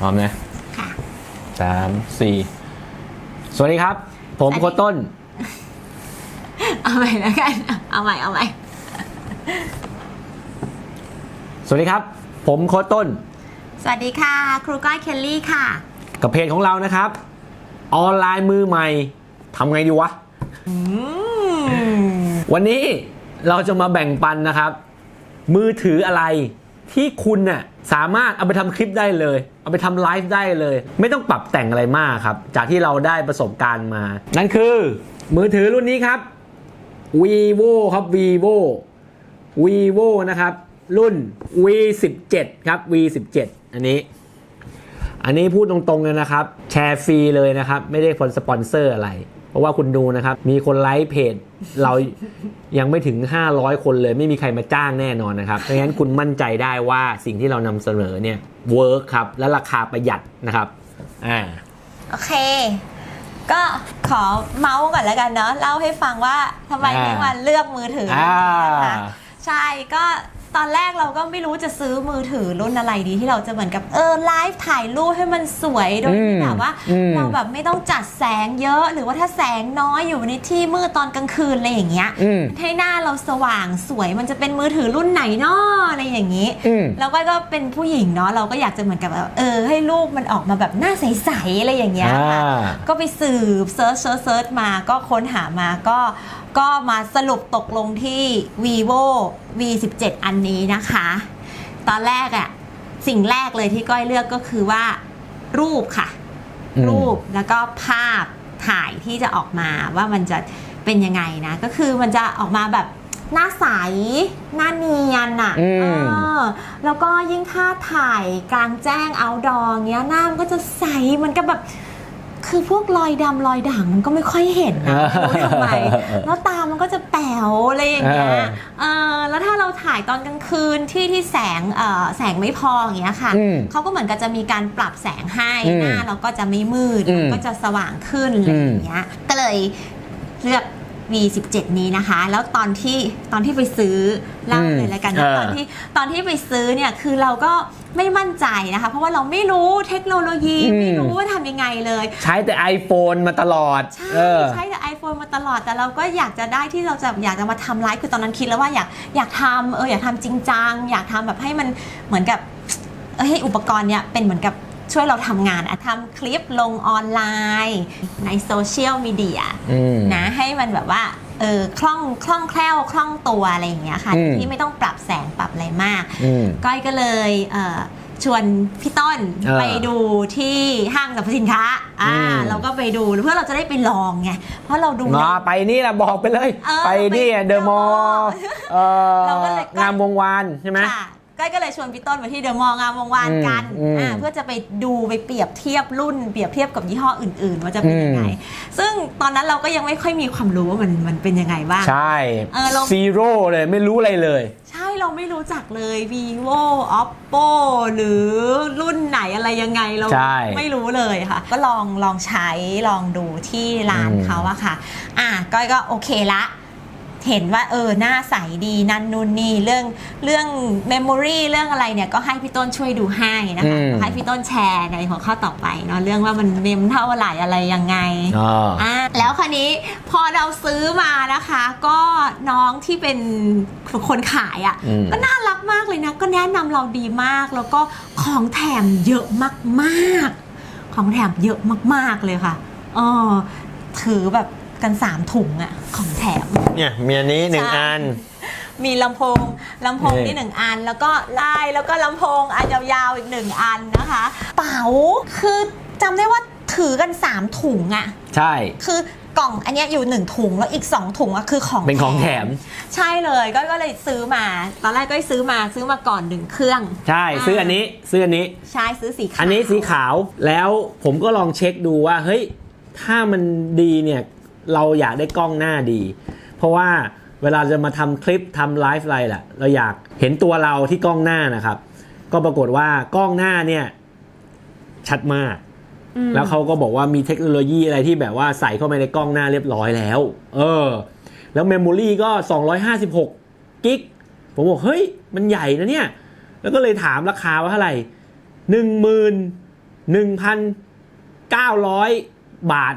พร้อมนะค่ะ สามสี่สวัสดีครับ ผมสวัสดี โคชต้น เอาใหม่แล้วกัน เอาใหม่ เอาใหม่ สวัสดีครับ ผมโคชต้น สวัสดีค่ะ ครูก้อยเคลลี่ค่ะ กับเพจของเรานะครับ ออนไลน์มือใหม่ทำไงดีวะ อืมวันนี้เราจะมาแบ่งปันนะครับ มือถืออะไร ที่คุณน่ะสามารถเอาไปทำคลิปได้เลย เอาไปทำไลฟ์ได้เลย ไม่ต้องปรับแต่งอะไรมากครับ จากที่เราได้ประสบการณ์มา นั่นคือมือถือรุ่นนี้ครับ vivo ครับ vivo vivo นะครับ รุ่น v17 ครับ v17 อันนี้ อันนี้พูดตรงๆเลยนะครับ แชร์ฟรีเลยนะครับ ไม่ได้คนสปอนเซอร์อะไร เพราะว่าคุณดูนะครับ มีคนไลค์เพจ เรายังไม่ถึง 500 คนเลยไม่มีใครมาจ้างแน่นอนนะครับเพราะฉะนั้นคุณมั่นใจได้ว่าสิ่งที่เรานำเสนอเนี่ยเวิร์คครับ และราคาประหยัดนะครับอ่าโอเค ก็ขอเมาส์ก่อนแล้วกันเนาะเล่าให้ฟังว่าทำไมอ่าถึงมาเลือกมือถือรุ่นนี้นะคะอ่าใช่ก็ ตอนแรกเราก็ไม่รู้จะซื้อมือถือรุ่นอะไรดีที่เราจะเหมือนกับเออไลฟ์ถ่ายรูปให้มันสวยโดยที่แบบว่าอืมเราแบบไม่ต้องจัดแสงเยอะ หรือว่าถ้าแสงน้อยอยู่ในที่มืดตอนกลางคืนอะไรอย่างเงี้ยอืมให้หน้าเราสว่างสวยมันจะเป็นมือถือรุ่นไหนนาะอะไรอย่างนี้อืมแล้วก็ก็เป็นผู้หญิงเนาะเราก็อยากจะเหมือนกับแบบเออให้รูปมันออกมาแบบหน้าใสๆอะไรอย่างเงี้ยค่ะอ่าก็ไปสืบเซิร์ชเซิร์ชเซิร์ชมาก็ค้นหามาก็ ก็มาสรุปตกลงที่ vivo v17 อันนี้นะคะ ตอนแรกอะสิ่งแรกเลยที่ก้อยเลือกก็คือว่า รูปค่ะอืมรูปแล้วก็ภาพถ่ายที่จะออกมาว่ามันจะเป็นยังไงนะ ก็คือมันจะออกมาแบบหน้าใส หน้าเนียนอะอืมเออแล้วก็ยิ่งถ้าถ่ายกลางแจ้งเอาดอเงี้ยหน้ามันก็จะใสเหมันก็แบบ คือพวกรอยดำรอยด่างมันก็ไม่ค่อยเห็นนะไม่รู้ทำไมแล้วตามันก็จะแป๋วอะไรอย่างเงี้ยเออเออแล้วถ้าเราถ่ายตอนกลางคืนที่ที่แสงเอ่อแสงไม่พออย่างเงี้ยค่ะอืมเขาก็เหมือนกับจะมีการปรับแสงให้อืมหน้าเราก็จะไม่มืดอืมก็จะสว่างขึ้นอะไรอย่างเงี้ยก็เลยเลือก V17 นี้นะคะ แล้วตอนที่ตอนที่ไปซื้อเล่าเลยแล้วกันนะเออตอนที่ตอนที่ไปซื้อเนี่ยคือเราก็ไม่มั่นใจนะคะ เพราะว่าเราไม่รู้เทคโนโลยีอืมไม่รู้ว่าทำยังไงเลย ใช้แต่ iPhone มาตลอด ใช่เออใช้แต่ iPhone มาตลอด แต่เราก็อยากจะได้ที่เราจะอยากจะมาทำไลฟ์คือตอนนั้นคิดแล้วว่าอยากอยากทำเอออยากทำจริงจังอยากทำแบบให้มันเหมือนกับเออให้อุปกรณ์เนี่ยเป็นเหมือนกับ ช่วยเราทำงานอะทำคลิปลงออนไลน์ ในโซเชียลมีเดียอืม นะให้มันแบบว่าเออคล่องคล่องแคล่วคล่องตัวอะไรอย่างเงี้ยค่ะอืม ที่ไม่ต้องปรับแสงปรับอะไรมาก อืม ก้อยก็เลยเอ่อชวนพี่ต้นเออไปดูที่ห้างสรรพสินค้าอ่าอืม เราก็ไปดูเพื่อเราจะได้ไปลองไงเพราะเราดู มาไปนี่แหละบอกไปเลย เออไปนี่ไปเดอะมอล The Mall เอ่อเราก็เลยก็ งามวงวานใช่ไหม ค่ะ ก้อยก็เลยชวนพี่ต้นไปที่เดอะมอลล์งามวงวานกันอืมอืม อ่าเพื่อจะไปดูไปเปรียบเทียบรุ่น เปรียบเทียบกับยี่ห้ออื่น ๆ ว่าจะเป็นยังไงอืมซึ่งตอนนั้นเราก็ยังไม่ค่อยมีความรู้ว่ามันมันเป็นยังไงบ้าง ใช่เออเรา ซีโร่เลยไม่รู้อะไรเลย ใช่เราไม่รู้จักเลย vivo oppo หรือรุ่นไหนอะไรยังไงเราใช่ไม่รู้เลยค่ะ ก็ลองลองใช้ลองดูที่ร้านอืมเขาอะค่ะ อะก้อยก็โอเคละ เห็นว่าเออหน้าใสดีนั่นนู่นนี่เรื่องเรื่องเมมโมรีเรื่องอะไรเนี่ยก็ให้พี่ต้นช่วยดูให้นะคะอืม ให้พี่ต้นแชร์ในหัวข้อต่อไปเนาะเรื่องว่ามันเมมเท่าไหร่อะไรยังไงอ๋ออ่าแล้วคราวนี้พอเราซื้อมานะคะ ก็น้องที่เป็นคนขายอะ่ะอืม ก็น่ารักมากเลยนะ ก็แนะนำเราดีมาก แล้วก็ของแถมเยอะมากๆ ของแถมเยอะมากๆเลยค่ะเออถือแบบกันสามถุงอะของแถม เนี่ยมีอันนี้หนึ่งใช่ อัน มีลำโพงลำโพงนี่นี่หนึ่งอัน แล้วก็ไล่แล้วก็ลำโพงอันยาวๆอีกหนึ่งอันนะคะ เป๋าคือจำได้ว่าถือกันสามถุงอะใช่ คือกล่องอันเนี้ยอยู่หนึ่งถุงแล้วอีกสองถุงอะคือของเป็นของแถม ใช่เลยก็ก็เลยซื้อมา ตอนแรกก็ซื้อมาซื้อมาก่อนหนึ่งเครื่องใช่ ซื้ออันนี้ซื้ออันนี้ ใช่ซื้อสีขาวอันนี้สีขาวแล้วผมก็ลองเช็คดูว่า เฮ้ย ถ้ามันดีเนี่ย เราอยากได้กล้องหน้าดี เพราะว่าเวลาจะมาทำคลิปทำไลฟ์อะไรล่ะเราอยากเห็นตัวเราที่กล้องหน้านะครับ ก็ปรากฏว่ากล้องหน้าเนี่ยชัดมากอืมแล้วเขาก็บอกว่ามีเทคโนโลยีอะไรที่แบบว่าใส่เข้าไปในกล้องหน้าเรียบร้อยแล้ว เออ แล้วเมมโมรีก็ 256กิกผมบอก เฮ้ย มันใหญ่นะเนี่ย แล้วก็เลยถามราคาว่าเท่าไหร่หนึ่งหมื่น1,900บาท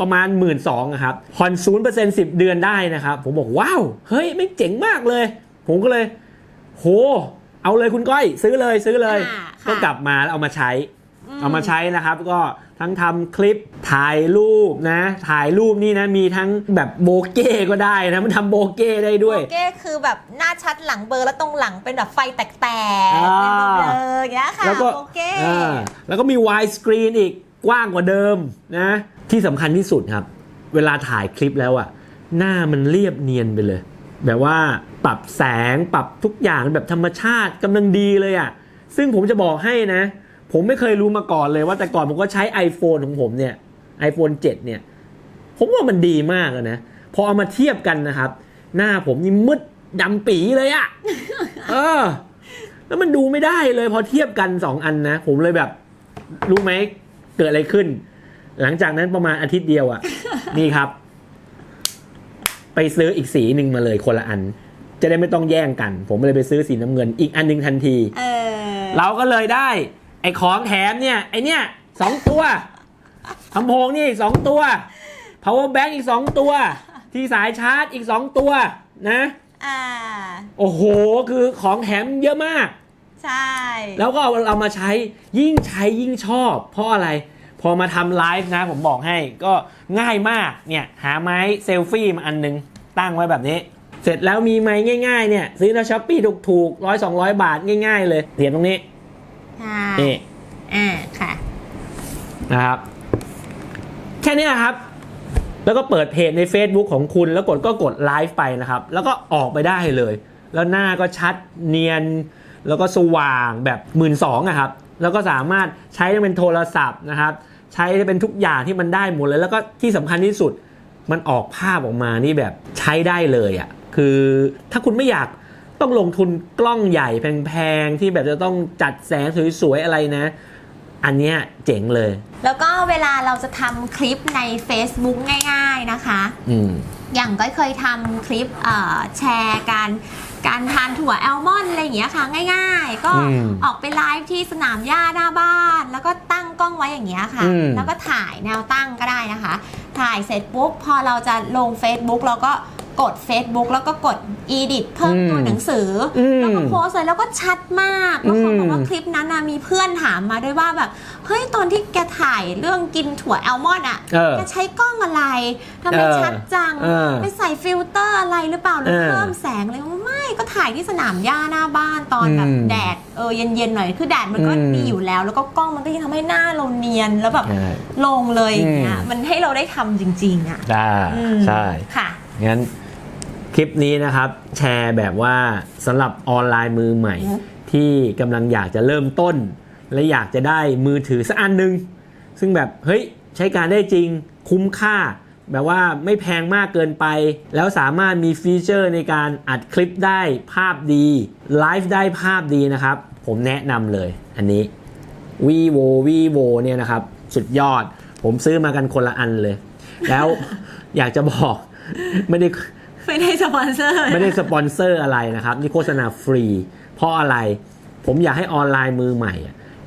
ประมาณ 1 2ื่นครับผ่อนศูนย์เปอร์เซ็นต์สิบเดือนได้นะครับ ผมบอกว้าว เฮ้ยไม่เจ๋งมากเลย ผมก็เลย โห เอาเลยคุณก้อย ซื้อเลยซื้อเลย อ่าค่ะ ก็กลับมาแล้วเอามาใช้มเอามาใช้นะครับ ก็ทั้งทำคลิปถ่ายรูปนะ ถ่ายรูปนี่นะมีทั้งแบบโบเก้ก็ได้นะมันทำโบเก้ได้ด้วยโบเก้คือแบบหน้าชัดหลังเบลอร์แล้วตรงหลังเป็นแบบไฟแตกๆเป็นอ่าเบลอๆอย่างเงี้ยค่ะแล้วก็โบเก้อ่าแล้วก็มีวายสกรีนอีกกว้างกว่าเดิมนะ ที่สำคัญที่สุดครับ เวลาถ่ายคลิปแล้วอะหน้ามันเรียบเนียนไปเลย แบบว่าปรับแสงปรับทุกอย่างแบบธรรมชาติกำลังดีเลยอะซึ่งผมจะบอกให้นะ ผมไม่เคยรู้มาก่อนเลยว่าแต่ก่อนผมก็ใช้ iPhone ของผมเนี่ย iPhone 7 เนี่ย ผมว่ามันดีมากอะนะพอเอามาเทียบกันนะครับ หน้าผมนี่มืดดำปีเลยอะเออ แล้วมันดูไม่ได้เลยพอเทียบกันสองอันนะ ผมเลยแบบ รู้ไหมเกิดอะไรขึ้น หลังจากนั้นประมาณอาทิตย์เดียวอะนี่ครับ ไปซื้ออีกสีหนึ่งมาเลยคนละอัน จะได้ไม่ต้องแย่งกัน ผมเลยไปซื้อสีน้ำเงิน อีกอันหนึ่งทันทีเออเราก็เลยได้ ไอ้ของแถมเนี่ย ไอ้เนี่ยสองตัวลำโพงนี่อีกสองตัว power bank อีกสองตัว ที่สายชาร์จอีกสองตัว นะอ่าโอ้โห คือของแถมเยอะมาก ใช่ แล้วก็เอาเรามาใช้ยิ่งใช้ยิ่งชอบ เพราะอะไร พอมาทำไลฟ์นะผมบอกให้ก็ง่ายมากเนี่ยหาไม้เซลฟี่มาอันนึง ตั้งไว้แบบนี้ เสร็จแล้วมีไม้ง่ายๆเนี่ยซื้อในช้อปปี้ถูกๆร้อยสองร้อยบาทง่าย ๆ เลยเสียบตรงนี้ใช่นี่อ่าค่ะนะครับแค่เนี้ยครับ แล้วก็เปิดเพจใน Facebook ของคุณแล้วกดก็กดไลฟ์ไปนะครับ แล้วก็ออกไปได้เลย แล้วหน้าก็ชัดเนียน แล้วก็สว่างแบบหมื่นสองอะครับ แล้วก็สามารถใช้เป็นโทรศัพท์นะครับ ใช้เป็นทุกอย่างที่มันได้หมดเลย แล้วก็ที่สำคัญที่สุดมันออกภาพออกมานี่แบบใช้ได้เลยอะคือถ้าคุณไม่อยากต้องลงทุนกล้องใหญ่แพงๆที่แบบจะต้องจัดแสงสวยๆอะไรนะ อันเนี้ยเจ๋งเลย แล้วก็เวลาเราจะทำคลิปใน Facebook ง่าย ๆนะคะ อืมอย่างก็เคยทำคลิปเอ่อแชร์การ การทานถั่วแอลมอนด์อะไรอย่างเงี้ยค่ะง่ายๆ ก็อืมออกไปไลฟ์ที่สนามหญ้าหน้าบ้าน แล้วก็ตั้งกล้องไว้อย่างเงี้ยค่ะ อืม แล้วก็ถ่ายแนวตั้งก็ได้นะคะ ถ่ายเสร็จปุ๊บพอเราจะลง Facebook เราก็ กด Facebook แล้วก็กด edit เพิ่มตัวหนังสืออมแล้วก็โพสต์เลยแล้วก็ชัดมากแล้วเขาบอกว่าอืม คลิปนั้นนะมีเพื่อนถามมาด้วยว่าแบบเฮ้ยตอนที่แกถ่ายเรื่องกินถั่วแอลมอนด์อะเออแกใช้กล้องอะไรทำไมเออชัดจัง เออไปใส่ฟิลเตอร์อะไรหรือเปล่าหรือเออเพิ่มแสงเลยว่าไม่ก็ถ่ายที่สนามหญ้าหน้าบ้านตอนแบบอืมแดดเออเย็นๆหน่อยคือแดดมันก็อืม มีอยู่แล้ว แล้วก็กล้องมันก็ยังทำให้หน้าเราเนียนแล้วแบบใช่ ลงเลยอย่างเงี้ยอืม มันให้เราได้ทำจริงๆอะได้อืมใช่ ค่ะ งั้น คลิปนี้นะครับ แชร์แบบว่าสำหรับออนไลน์มือใหม่อืมที่กำลังอยากจะเริ่มต้น และอยากจะได้มือถือสักอันหนึ่งซึ่งแบบเฮ้ยใช้การได้จริงคุ้มค่า แบบว่าไม่แพงมากเกินไป แล้วสามารถมีฟีเจอร์ในการอัดคลิปได้ภาพดีไลฟ์ได้ภาพดีนะครับ ผมแนะนำเลยอันนี้ vivo vivo เนี่ยนะครับ สุดยอด ผมซื้อมากันคนละอันเลย แล้วอยากจะบอกไม่ได้ ไม่ได้สปอนเซอร์ไม่ได้สปอนเซอร์อะไรนะครับ นี่โฆษณาฟรี เพราะอะไร ผมอยากให้ออนไลน์มือใหม่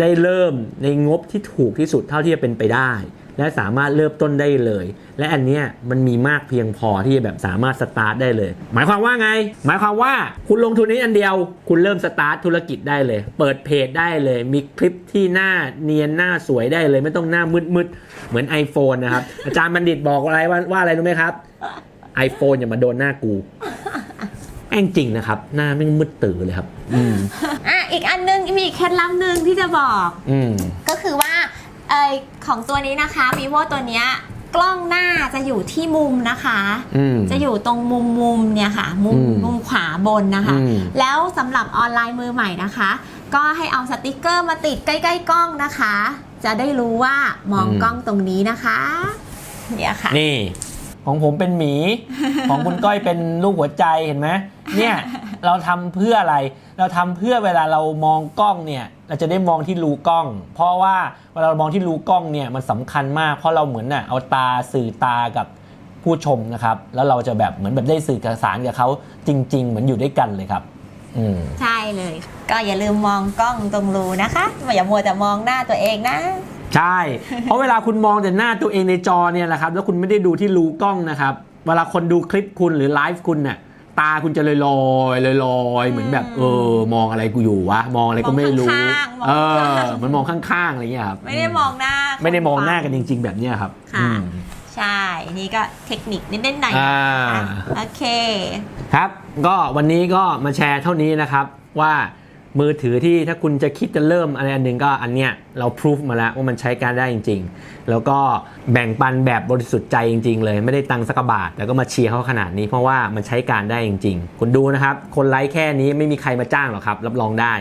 ได้เริ่มในงบที่ถูกที่สุดเท่าที่จะเป็นไปได้ และสามารถเริ่มต้นได้เลย และอันเนี้ยมันมีมากเพียงพอที่จะแบบสามารถสตาร์ทได้เลย หมายความว่าไง หมายความว่าคุณลงทุนนี้อันเดียว คุณเริ่มสตาร์ทธุรกิจได้เลย เปิดเพจได้เลย มีคลิปที่หน้าเนียนหน้าสวยได้เลย ไม่ต้องหน้ามืดๆเหมือน iPhone นะครับอาจารย์บัณฑิตบอกอะไรว่าว่าอะไรรู้ไหมครับ iPhone อย่ามาโดนหน้ากู แม่งจริงนะครับ หน้าแม่งมืดตื่อเลยครับ อืมอะอีกอันนึงมีอีกเคล็ดลับหนึ่งที่จะบอกอืม ก็คือว่าเออของตัวนี้นะคะ vivo ตัวเนี้ยกล้องหน้าจะอยู่ที่มุมนะคะ อืม จะอยู่ตรงมุมมุมเนี่ยค่ะ มุมอืมมุมขวาบนนะคะ อืม แล้วสำหรับออนไลน์มือใหม่นะคะ ก็ให้เอาสติกเกอร์มาติดใกล้ๆกล้องนะคะ จะได้รู้ว่ามองกล้องตรงนี้นะคะ เนี่ยค่ะ นี่ ของผมเป็นหมี ของคุณก้อยเป็นลูกหัวใจเห็นไหมเนี่ยเราทำเพื่ออะไร เราทำเพื่อเวลาเรามองกล้องเนี่ย เราจะได้มองที่รูกล้อง เพราะว่าเวลาเรามองที่รูกล้องเนี่ยมันสำคัญมาก เพราะเราเหมือนน่ะเอาตาสื่อตากับผู้ชมนะครับ แล้วเราจะแบบเหมือนแบบได้สื่อสารกับเขาจริง ๆ เหมือนอยู่ด้วยกันเลยครับอืมใช่เลย ก็อย่าลืมมองกล้องตรงรูนะคะอย่ามัวแต่มองหน้าตัวเองนะ ใช่ เพราะเวลาคุณมองแต่หน้าตัวเองในจอเนี่ยแหละครับ แล้วคุณไม่ได้ดูที่รูกล้องนะครับ เวลาคนดูคลิปคุณหรือไลฟ์คุณเนี่ยตาคุณจะลอยลอยลอยลอยๆเหมือนแบบ เออ มองอะไรกูอยู่วะ มองอะไรก็ไม่รู้มองข้างๆมองเอข้างอๆมันมองข้างๆอะไรเงี้ยครับ ไม่ได้มองหน้า ไม่ได้มองหน้าคกันจริง ๆ แบบเนี้ยครับ ค่ะอืมใช่ นี่ก็เทคนิคนิดๆหน่อยๆอ่าอะโอเค ครับ ก็วันนี้ก็มาแชร์เท่านี้นะครับว่า มือถือที่ถ้าคุณจะคิดจะเริ่มอะไรอันหนึ่งก็อันเนี้ยเราพิสูจมาแล้วว่ามันใช้การได้จริง ๆ แล้วก็แบ่งปันแบบบริสุทธิ์ใจจริง ๆ เลย ไม่ได้ตังค์สักกะบาทแต่ก็มาเชียร์เขาขนาดนี้เพราะว่ามันใช้การได้จริง ๆ คุณดูนะครับ คนไลค์แค่นี้ไม่มีใครมาจ้างหรอกครับ รับรองได้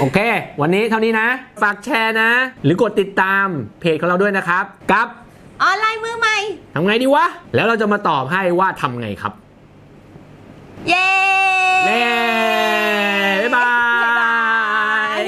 โอเค วันนี้เท่านี้นะ ฝากแชร์นะ หรือกดติดตามเพจของเราด้วยนะครับกับออนไลน์มือใหม่ทำไงดีวะแล้วเราจะมาตอบให้ว่าทำไงครับ เย้ เย้บ๊ายบายบ๊ายบาย